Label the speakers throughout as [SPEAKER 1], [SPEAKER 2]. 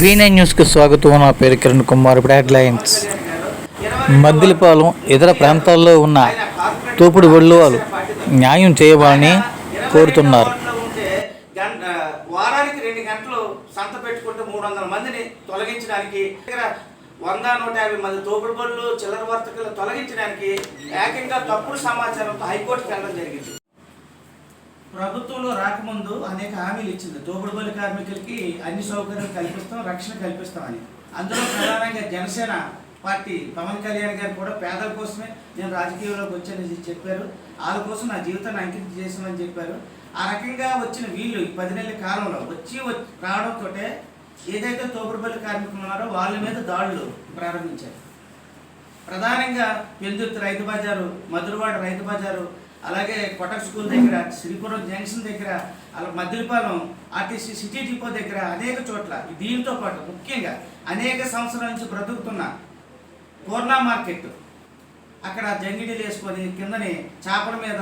[SPEAKER 1] V9 న్యూస్కి స్వాగతం. నా పేరు కిరణ్ కుమార్. ఇప్పుడు హెడ్లైన్స్. మద్దిలపాలెం ఇతర ప్రాంతాల్లో ఉన్న తోపుడు బళ్ళు వాళ్ళు న్యాయం చేయవాలని కోరుతున్నారు.
[SPEAKER 2] వారానికి రెండు గంటలు సంత పెట్టుకుంటే మూడు వందల మందిని తొలగించడానికి వంద నూట యాభై మంది తోపుడు బళ్ళు చిల్లర వర్తకులు తొలగించడానికి ఏకంగా తప్పుడు సమాచారంతో హైకోర్టుకు వెళ్ళడం జరిగింది. ప్రభుత్వంలో రాకముందు అనేక హామీలు ఇచ్చింది. తోపుడు కార్మికులకి అన్ని సౌకర్యాలు కల్పిస్తాం రక్షణ కల్పిస్తామని. అందులో ప్రధానంగా జనసేన పార్టీ పవన్ కళ్యాణ్ గారు కూడా పేదల కోసమే నేను రాజకీయంలోకి వచ్చానని చెప్పారు. వాళ్ళ కోసం నా జీవితాన్ని అంకితం చేసామని చెప్పారు. ఆ రకంగా వచ్చిన వీళ్ళు పది నెలల కాలంలో వచ్చి రావడంతో ఏదైతే తోపుడుపల్లి కార్మికులు ఉన్నారో వాళ్ళ మీద దాడులు ప్రారంభించారు. ప్రధానంగా పెందుర్తి రైతు బజారు మధురవాడ రైతు బజారు అలాగే కొటక్ స్కూల్ దగ్గర శ్రీపురం జంక్షన్ దగ్గర అలా మద్దిలపాలెం ఆర్టీసీ సిటీ డిపో దగ్గర అనేక చోట్ల దీంతో పాటు ముఖ్యంగా అనేక సంవత్సరాల నుంచి బ్రతుకుతున్న పూర్ణ మార్కెట్. అక్కడ జంగిడీలు వేసుకొని కిందని చేపల మీద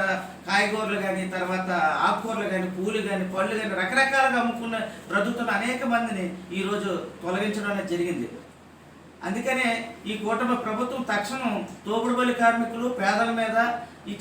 [SPEAKER 2] కాయగూరలు కానీ తర్వాత ఆకుకూరలు కానీ పూలు కానీ పళ్ళు కానీ రకరకాలుగా అమ్ముకున్న బ్రతుకుతున్న అనేక మందిని ఈరోజు తొలగించడం అనేది జరిగింది. అందుకనే ఈ కూటమి ప్రభుత్వం తక్షణం తోపుడు బలి కార్మికులు పేదల మీద ఈ